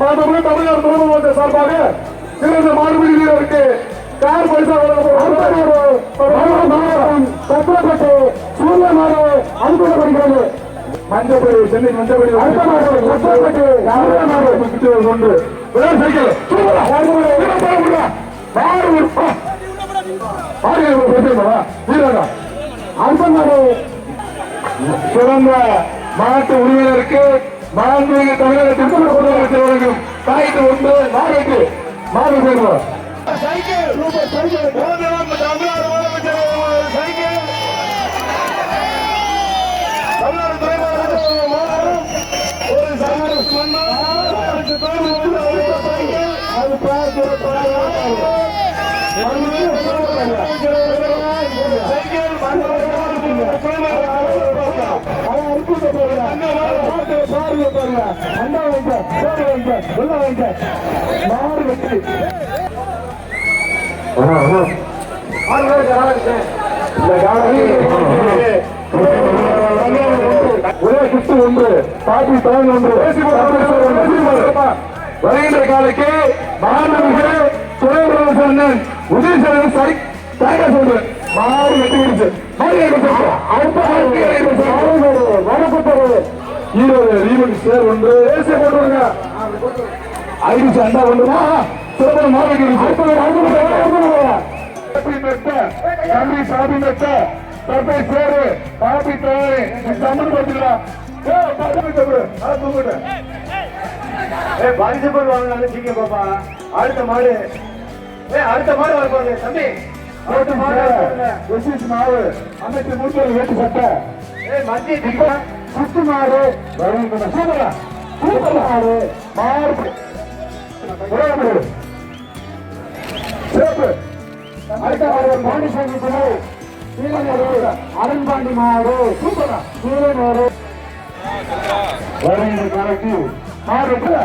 மாண்புமிகு தமிழ்நாடு முதலமைச்சர் சார்பாக சிறந்த மாடுபிடி வீரருக்கு கார் பரிசா சத்திரப்பட்டு சூரிய நாடு அனுப்பப்படுகிறது. மஞ்சப்படி சென்னை மஞ்சப்படி அடுத்த நாடு சத்திரப்பட்டு சூரிய நாடு ஒன்று விளையாட்டு சைக்கிள் சூப்பரா மாடு விடுப்பா. மாடு ஒரு சிறந்த மாட்டு உரிமையினருக்கு மாண்புமிகு தமிழகத்திற்கு முதலமைச்சர் வழங்கும் தாய்க்கு ஒன்று மாடுக்கு மாடு சேர்வோம் ஒரே சுத்து ஒன்று பாட்டி தலைமை ஒன்று வருகின்ற காலைக்கு மாணவர்கள் துணை முதலமைச்சர் அண்ணன் உதயசரன் சரி. தயாரா சொல்றேன் மாறு வெட்டி விடுச்சு ஈரோடு சேர் ஒன்று. ஏசிய போட்டுருங்க ஐரிஷ் அண்டா ஒன்றுமா சிறப்பு மாறு நன்றி சாமி மெத்த தப்பை சேரு பாப்பி தவறு தமிழ் பார்த்துக்கலாம். ஏய் பாதிச்சப்பல் வாங்கினாலும் சீக்கிரம் பாப்பா. அடுத்த மாடு. ஏய் அடுத்த மாடு வரப்போகுது தம்பி. அடுத்த மாடு. மாவு. அமைச்சு முடிச்சு வேட்டு சட்டை ஏய் மத்திய இப்ப சுத்து மாறு வருகின்றன சூப்பரா மாறு சிறப்பு. அடுத்த துணை கீழநேரு சூப்பரா. கீழநேரு வருகின்ற மாறு விட்டுறா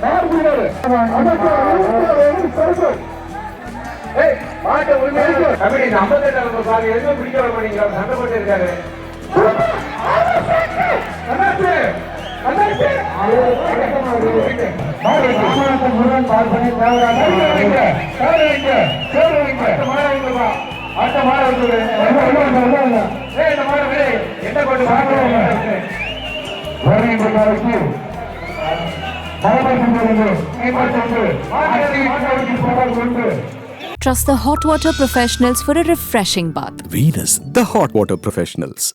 மாறு மாறு சிறப்பு மாட்டை உரிமையாக கபடி இந்த ஐம்பத்தெட்டாம் நம்பர் பாருங்க எதுவும் பிடிக்க வர மாட்டீங்க சண்டை போட்டு இருக்காரு. முருகன் மாடு விடு என்ன கொண்டு மரபு ஒன்று Trust the hot water professionals for a refreshing bath. Venus, the hot water professionals.